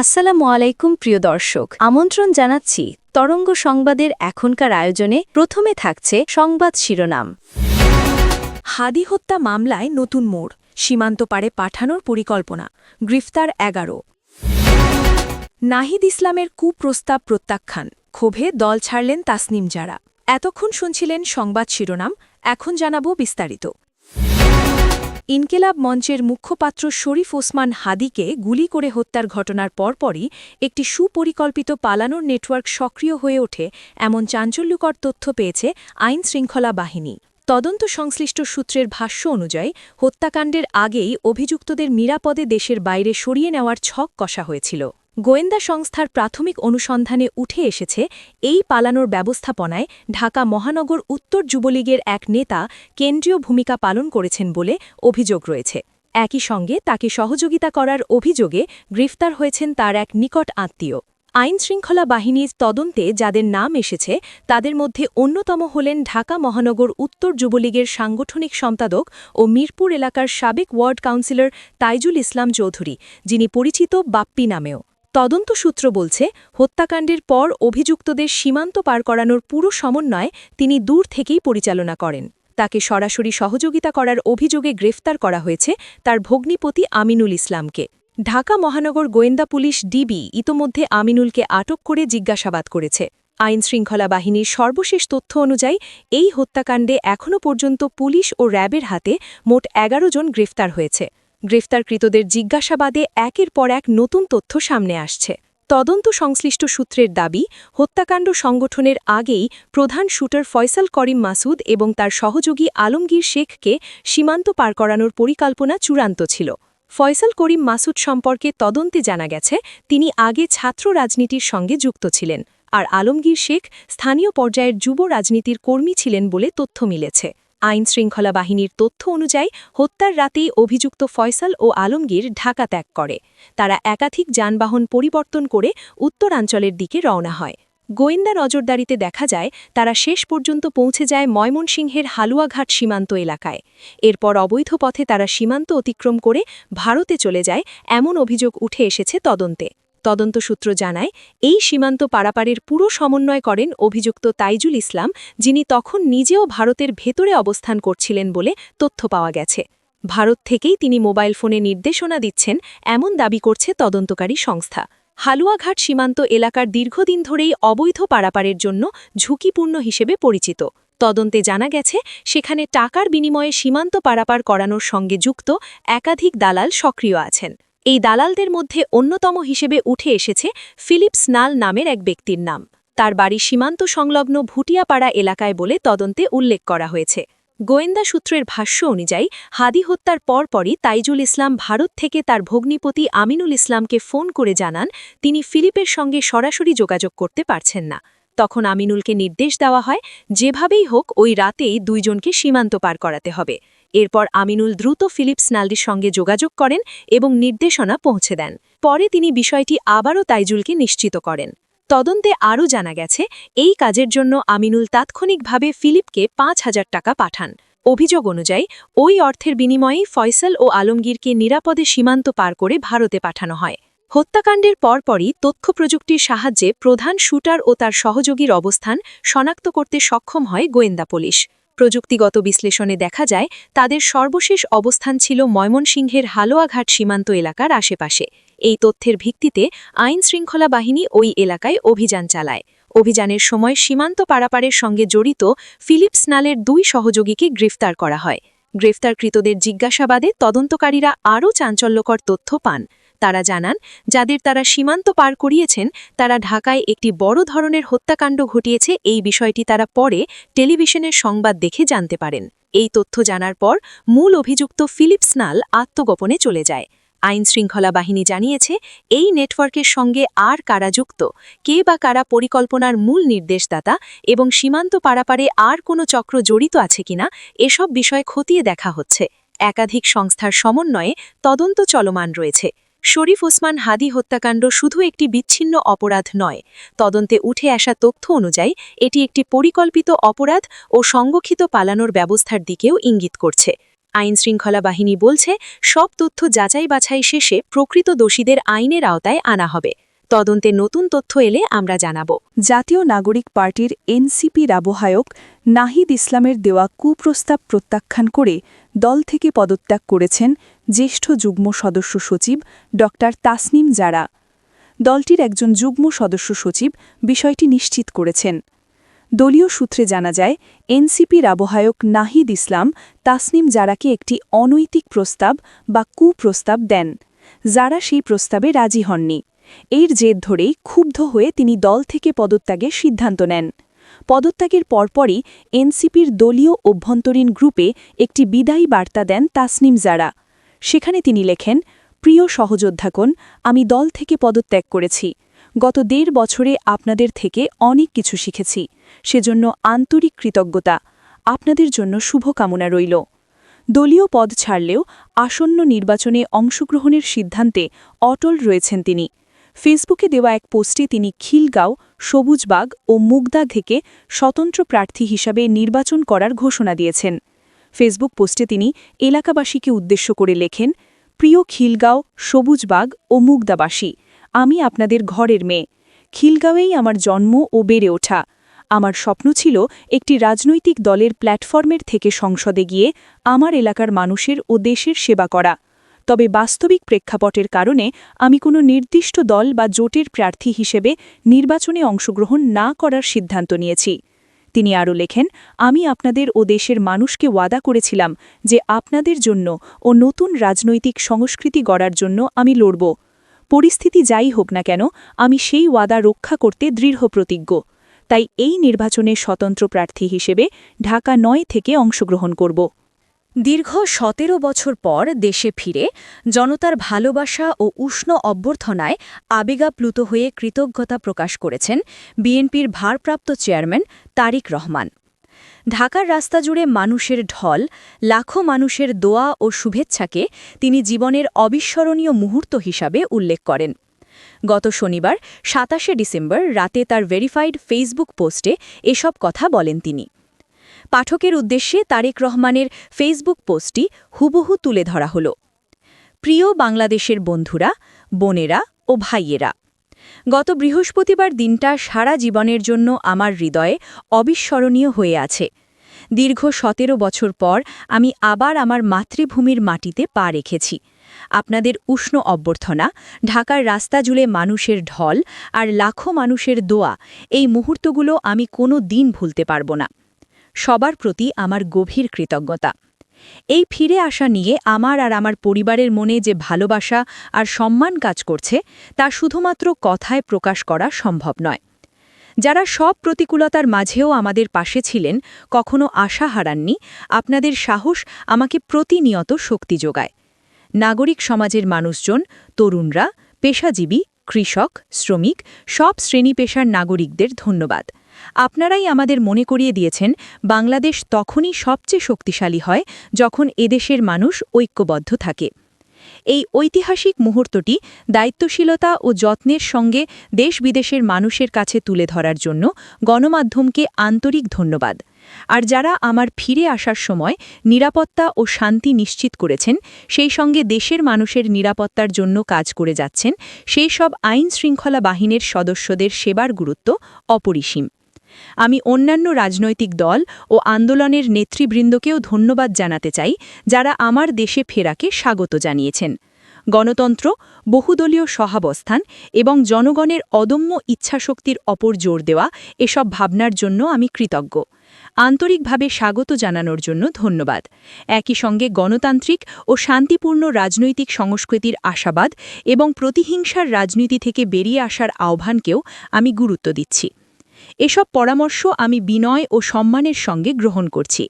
আসসালামু আলাইকুম, প্রিয় দর্শক। আমন্ত্রণ জানাচ্ছি তরঙ্গ সংবাদের এখনকার আয়োজনে। প্রথমে থাকছে সংবাদ শিরোনাম। হাদি হত্যা মামলায় নতুন মোড়। সীমান্ত পারে পাঠানোর পরিকল্পনা। গ্রেফতার এগারো। নাহিদ ইসলামের কুপ্রস্তাব প্রত্যাখ্যান। ক্ষোভে দল ছাড়লেন তাসনিম যারা এতক্ষণ শুনছিলেন সংবাদ শিরোনাম। এখন জানাব বিস্তারিত। ইনকেলাব মঞ্চের মুখ্যপাত্র শরীফ ওসমান হাদিকে গুলি করে হত্যার ঘটনার পরপরই একটি সুপরিকল্পিত পালানোর নেটওয়ার্ক সক্রিয় হয়ে ওঠে, এমন চাঞ্চল্যকর তথ্য পেয়েছে আইন শৃঙ্খলা বাহিনী। তদন্ত সংশ্লিষ্ট সূত্রের ভাষ্য অনুযায়ী, হত্যাকাণ্ডের আগেই অভিযুক্তদের নিরাপদে দেশের বাইরে সরিয়ে নেওয়ার ছক কষা হয়েছিল। গোয়েন্দা সংস্থার প্রাথমিক অনুসন্ধানে উঠে এসেছে এই পালানোর ব্যবস্থাপনায় ঢাকা মহানগর উত্তর যুবলীগের এক নেতা কেন্দ্রীয় ভূমিকা পালন করেছেন বলে অভিযোগ রয়েছে। একই সঙ্গে তাকে সহযোগিতা করার অভিযোগে গ্রেফতার হয়েছেন তার এক নিকট আত্মীয়। আইন শৃঙ্খলা বাহিনীর তদন্তে যাদের নাম এসেছে, তাদের মধ্যে অন্যতম হলেন ঢাকা মহানগর উত্তর যুবলীগের সাংগঠনিক সম্পাদক ও মিরপুর এলাকার সাবেক ওয়ার্ড কাউন্সিলর তাইজুল ইসলাম চৌধুরী, যিনি পরিচিত বাপ্পি নামেও। তদন্ত সূত্র বলছে, হত্যাকাণ্ডের পর অভিযুক্তদের সীমান্ত পার করানোর পুরো সমন্বয় তিনি দূর থেকেই পরিচালনা করেন। তাকে সরাসরি সহযোগিতা করার অভিযোগে গ্রেফতার করা হয়েছে তার ভগ্নিপতি আমিনুল ইসলামকে। ঢাকা মহানগর গোয়েন্দা পুলিশ ডিবি ইতোমধ্যে আমিনুলকে আটক করে জিজ্ঞাসাবাদ করেছে। আইন শৃঙ্খলা বাহিনীর সর্বশেষ তথ্য অনুযায়ী, এই হত্যাকাণ্ডে এখনও পর্যন্ত পুলিশ ও র্যাবের হাতে মোট এগারো জন গ্রেফতার হয়েছে। গ্রেফতারকৃতদের জিজ্ঞাসাবাদে একের পর এক নতুন তথ্য সামনে আসছে। তদন্ত সংশ্লিষ্ট সূত্রের দাবি, হত্যাকাণ্ড সংগঠনের আগেই প্রধান শুটার ফয়সাল করিম মাসুদ এবং তার সহযোগী আলমগীর শেখকে সীমান্ত পার করানোর পরিকল্পনা চূড়ান্ত ছিল। ফয়সাল করিম মাসুদ সম্পর্কে তদন্তে জানা গেছে, তিনি আগে ছাত্র রাজনীতির সঙ্গে যুক্ত ছিলেন, আর আলমগীর শেখ স্থানীয় পর্যায়ের যুব রাজনীতির কর্মী ছিলেন বলে তথ্য মিলেছে। আইন শৃঙ্খলা বাহিনীর তথ্য অনুযায়ী হত্যার রাতেই অভিযুক্ত ফয়সাল ও আলমগীর ঢাকা ত্যাগ করে। তারা একাধিক যানবাহন পরিবর্তন করে উত্তরাঞ্চলের দিকে রওনা হয়। গোয়েন্দা নজরদারিতে দেখা যায়, তারা শেষ পর্যন্ত পৌঁছে যায় ময়মনসিংহের হালুয়াঘাট সীমান্ত এলাকায়। এরপর অবৈধ পথে তারা সীমান্ত অতিক্রম করে ভারতে চলে যায়, এমন অভিযোগ উঠে এসেছে তদন্তে। তদন্ত সূত্র জানায়, এই সীমান্ত পারাপারের পুরো সমন্বয় করেন অভিযুক্ত তাইজুল ইসলাম, যিনি তখন নিজেও ভারতের ভেতরে অবস্থান করছিলেন বলে তথ্য পাওয়া গেছে। ভারত থেকেই তিনি মোবাইল ফোনে নির্দেশনা দিচ্ছেন, এমন দাবি করছে তদন্তকারী সংস্থা। হালুয়াঘাট সীমান্ত এলাকার দীর্ঘদিন ধরেই অবৈধ পারাপারের জন্য ঝুঁকিপূর্ণ হিসেবে পরিচিত। তদন্তে জানা গেছে, সেখানে টাকার বিনিময়ে সীমান্ত পারাপার করানোর সঙ্গে যুক্ত একাধিক দালাল সক্রিয় আছেন। এই দালালদের মধ্যে অন্যতম হিসেবে উঠে এসেছে ফিলিপস নাল নামের এক ব্যক্তির নাম। তার বাড়ি সীমান্ত সংলগ্ন ভুটিয়াপাড়া এলাকায় বলে তদন্তে উল্লেখ করা হয়েছে। গোয়েন্দা সূত্রের ভাষ্য অনুযায়ী, হাদি হত্যার পরপরই তাইজুল ইসলাম ভারত থেকে তার ভগ্নিপতি আমিনুল ইসলামকে ফোন করে জানান, তিনি ফিলিপের সঙ্গে সরাসরি যোগাযোগ করতে পারছেন না। তখন আমিনুলকে নির্দেশ দেওয়া হয়, যেভাবেই হোক ওই রাতেই দুইজনকে সীমান্ত পার করাতে হবে। এরপর আমিনুল দ্রুত ফিলিপস নালদির সঙ্গে যোগাযোগ করেন এবং নির্দেশনা পৌঁছে দেন। পরে তিনি বিষয়টি আবারও তাইজুলকে নিশ্চিত করেন। তদন্তে আরও জানা গেছে, এই কাজের জন্য আমিনুল তাৎক্ষণিকভাবে ফিলিপকে পাঁচ হাজার টাকা পাঠান। অভিযোগ অনুযায়ী, ওই অর্থের বিনিময়েই ফয়সাল ও আলমগীরকে নিরাপদে সীমান্ত পার করে ভারতে পাঠানো হয়। হত্যাকাণ্ডের পরপরই তথ্য প্রযুক্তির সাহায্যে প্রধান শুটার ও তার সহযোগীর অবস্থান শনাক্ত করতে সক্ষম হয় গোয়েন্দা পুলিশ। প্রযুক্তিগত বিশ্লেষণে দেখা যায়, তাদের সর্বশেষ অবস্থান ছিল ময়মনসিংহের হালোয়াঘাট সীমান্ত এলাকার আশেপাশে। এই তথ্যের ভিত্তিতে আইন শৃঙ্খলা বাহিনী ওই এলাকায় অভিযান চালায়। অভিযানের সময় সীমান্ত পারাপারের সঙ্গে জড়িত ফিলিপস নালের দুই সহযোগীকে গ্রেফতার করা হয়। গ্রেফতারকৃতদের জিজ্ঞাসাবাদে তদন্তকারীরা আরও চাঞ্চল্যকর তথ্য পান। তারা জানান, যাদের তারা সীমান্ত পার করিয়েছেন, তারা ঢাকায় একটি বড় ধরনের হত্যাকাণ্ড ঘটিয়েছে, এই বিষয়টি তারা পরে টেলিভিশনের সংবাদ দেখে জানতে পারেন। এই তথ্য জানার পর মূল অভিযুক্ত ফিলিপ স্নাল আত্মগোপনে চলে যায়। আইন শৃঙ্খলা বাহিনী জানিয়েছে, এই নেটওয়ার্কের সঙ্গে আর কারা যুক্ত, কে বা কারা পরিকল্পনার মূল নির্দেশদাতা এবং সীমান্ত পারাপারে আর কোনো চক্র জড়িত আছে কিনা, এসব বিষয় খতিয়ে দেখা হচ্ছে। একাধিক সংস্থার সমন্বয়ে তদন্ত চলমান রয়েছে। শরীফ ওসমান হাদি হত্যাকাণ্ড শুধু একটি বিচ্ছিন্ন অপরাধ নয়। তদন্তে উঠে আসা তথ্য অনুযায়ী, এটি একটি পরিকল্পিত অপরাধ ও সংরক্ষিত পালানোর ব্যবস্থার দিকেও ইঙ্গিত করছে। আইন শৃঙ্খলা বাহিনী বলছে, সব তথ্য যাচাই বাছাই শেষে প্রকৃত দোষীদের আইনের আওতায় আনা হবে। তদন্তে নতুন তথ্য এলে আমরা জানাব। জাতীয় নাগরিক পার্টির এনসিপির আবহায়ক নাহিদ ইসলামের দেওয়া কুপ্রস্তাব প্রত্যাখ্যান করে দল থেকে পদত্যাগ করেছেন জ্যেষ্ঠ যুগ্ম সদস্য সচিব ড. তাসনিম জারা। দলটির একজন যুগ্ম সদস্য সচিব বিষয়টি নিশ্চিত করেছেন। দলীয় সূত্রে জানা যায়, এনসিপির আবহায়ক নাহিদ ইসলাম তাসনিম জারাকে একটি অনৈতিক প্রস্তাব বা কুপ্রস্তাব দেন। যারা সেই প্রস্তাবে রাজি হননি। এর জেদ ধরেই ক্ষুব্ধ হয়ে তিনি দল থেকে পদত্যাগের সিদ্ধান্ত নেন। পদত্যাগের পরপরই এনসিপির দলীয় অভ্যন্তরীণ গ্রুপে একটি বিদায়ী বার্তা দেন তাসনিম জারা। সেখানে তিনি লেখেন, প্রিয় সহযোদ্ধাগণ, আমি দল থেকে পদত্যাগ করেছি। গত দেড় বছরে আপনাদের থেকে অনেক কিছু শিখেছি। সেজন্য আন্তরিক কৃতজ্ঞতা। আপনাদের জন্য শুভকামনা রইল। দলীয় পদ ছাড়লেও আসন্ন নির্বাচনে অংশগ্রহণের সিদ্ধান্তে অটল রয়েছেন তিনি। ফেসবুকে দেওয়া এক পোস্টে তিনি খিলগাঁও, সবুজবাগ ও মুগদা থেকে স্বতন্ত্র প্রার্থী হিসাবে নির্বাচন করার ঘোষণা দিয়েছেন। ফেসবুক পোস্টে তিনি এলাকাবাসীকে উদ্দেশ্য করে লেখেন, প্রিয় খিলগাঁও, সবুজবাগ ও মুগদাবাসী, আমি আপনাদের ঘরের মেয়ে। খিলগাঁওয়েই আমার জন্ম ও বেড়ে ওঠা। আমার স্বপ্ন ছিল একটি রাজনৈতিক দলের প্ল্যাটফর্মের থেকে সংসদে গিয়ে আমার এলাকার মানুষের ও দেশের সেবা করা। তবে বাস্তবিক প্রেক্ষাপটের কারণে আমি কোনো নির্দিষ্ট দল বা জোটের প্রার্থী হিসেবে নির্বাচনে অংশগ্রহণ না করার সিদ্ধান্ত নিয়েছি। তিনি আরও লেখেন, আমি আপনাদের ও দেশের মানুষকে ওয়াদা করেছিলাম যে আপনাদের জন্য ও নতুন রাজনৈতিক সংস্কৃতি গড়ার জন্য আমি লড়ব। পরিস্থিতি যাই হোক না কেন, আমি সেই ওয়াদা রক্ষা করতে দৃঢ় প্রতিজ্ঞ। তাই এই নির্বাচনে স্বতন্ত্র প্রার্থী হিসেবে ঢাকা নয় থেকে অংশগ্রহণ করব। দীর্ঘ সতেরো বছর পর দেশে ফিরে, জনতার ভালোবাসা ও উষ্ণ অভ্যর্থনায় আবেগাপ্লুত হয়ে কৃতজ্ঞতা প্রকাশ করেছেন বিএনপির ভারপ্রাপ্ত চেয়ারম্যান তারিক রহমান। ঢাকার রাস্তা জুড়ে মানুষের ঢল, লাখো মানুষের দোয়া ও শুভেচ্ছাকে তিনি জীবনের অবিস্মরণীয় মুহূর্ত হিসাবে উল্লেখ করেন। গত শনিবার সাতাশে ডিসেম্বর রাতে তার ভেরিফাইড ফেসবুক পোস্টে এসব কথা বলেন তিনি। পাঠকের উদ্দেশ্যে তারেক রহমানের ফেসবুক পোস্টটি হুবহু তুলে ধরা হল। প্রিয় বাংলাদেশের বন্ধুরা, বোনেরা ও ভাইয়েরা, গত বৃহস্পতিবার দিনটা সারা জীবনের জন্য আমার হৃদয়ে অবিস্মরণীয় হয়ে আছে। দীর্ঘ সতেরো বছর পর আমি আবার আমার মাতৃভূমির মাটিতে পা রেখেছি। আপনাদের উষ্ণ অভ্যর্থনা, ঢাকার রাস্তা জুড়ে মানুষের ঢল আর লাখো মানুষের দোয়া, এই মুহূর্তগুলো আমি কোনো দিন ভুলতে পারব না। সবার প্রতি আমার গভীর কৃতজ্ঞতা। এই ফিরে আসা নিয়ে আমার আর আমার পরিবারের মনে যে ভালোবাসা আর সম্মান কাজ করছে, তা শুধুমাত্র কথায় প্রকাশ করা সম্ভব নয়। যারা সব প্রতিকূলতার মাঝেও আমাদের পাশে ছিলেন, কখনো আশা হারাননি, আপনাদের সাহস আমাকে প্রতিনিয়ত শক্তি যোগায়। নাগরিক সমাজের মানুষজন, তরুণরা, পেশাজীবী, কৃষক, শ্রমিক, সব শ্রেণি পেশার নাগরিকদের ধন্যবাদ। আপনারাই আমাদের মনে করিয়ে দিয়েছেন, বাংলাদেশ তখনই সবচেয়ে শক্তিশালী হয় যখন এদেশের মানুষ ঐক্যবদ্ধ থাকে। এই ঐতিহাসিক মুহূর্তটি দায়িত্বশীলতা ও যত্নের সঙ্গে দেশ বিদেশের মানুষের কাছে তুলে ধরার জন্য গণমাধ্যমকে আন্তরিক ধন্যবাদ। আর যারা আমার ফিরে আসার সময় নিরাপত্তা ও শান্তি নিশ্চিত করেছেন, সেই সঙ্গে দেশের মানুষের নিরাপত্তার জন্য কাজ করে যাচ্ছেন, সেই সব আইন শৃঙ্খলা বাহিনীর সদস্যদের সেবার গুরুত্ব অপরিসীম। আমি অন্যান্য রাজনৈতিক দল ও আন্দোলনের নেতৃবৃন্দকেও ধন্যবাদ জানাতে চাই, যারা আমার দেশে ফেরাকে স্বাগত জানিয়েছেন। গণতন্ত্র, বহুদলীয় সহাবস্থান এবং জনগণের অদম্য ইচ্ছাশক্তির অপর জোর দেওয়া, এসব ভাবনার জন্য আমি কৃতজ্ঞ। আন্তরিকভাবে স্বাগত জানানোর জন্য ধন্যবাদ। একই সঙ্গে গণতান্ত্রিক ও শান্তিপূর্ণ রাজনৈতিক সংস্কৃতির আশাবাদ এবং প্রতিহিংসার রাজনীতি থেকে বেরিয়ে আসার আহ্বানকেও আমি গুরুত্ব দিচ্ছি। এসব পরামর্শ আমি বিনয় ও সম্মানের সঙ্গে গ্রহণ করছি।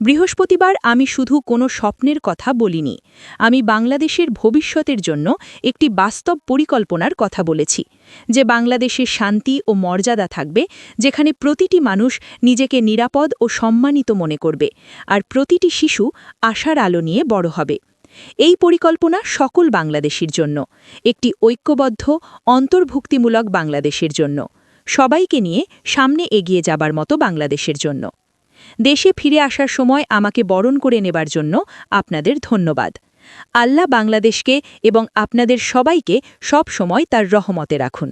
বৃহস্পতিবার আমি শুধু কোনো স্বপ্নের কথা বলিনি, আমি বাংলাদেশের ভবিষ্যতের জন্য একটি বাস্তব পরিকল্পনার কথা বলেছি, যে বাংলাদেশের শান্তি ও মর্যাদা থাকবে, যেখানে প্রতিটি মানুষ নিজেকে নিরাপদ ও সম্মানিত মনে করবে, আর প্রতিটি শিশু আশার আলো নিয়ে বড় হবে। এই পরিকল্পনা সকল বাংলাদেশির জন্য, একটি ঐক্যবদ্ধ, অন্তর্ভুক্তিমূলক বাংলাদেশের জন্য। সবাইকে নিয়ে সামনে এগিয়ে যাবার মতো বাংলাদেশের জন্য। দেশে ফিরে আসার সময় আমাকে বরণ করে নেবার জন্য আপনাদের ধন্যবাদ। আল্লাহ বাংলাদেশকে এবং আপনাদের সবাইকে সব সময় তার রহমতে রাখুন।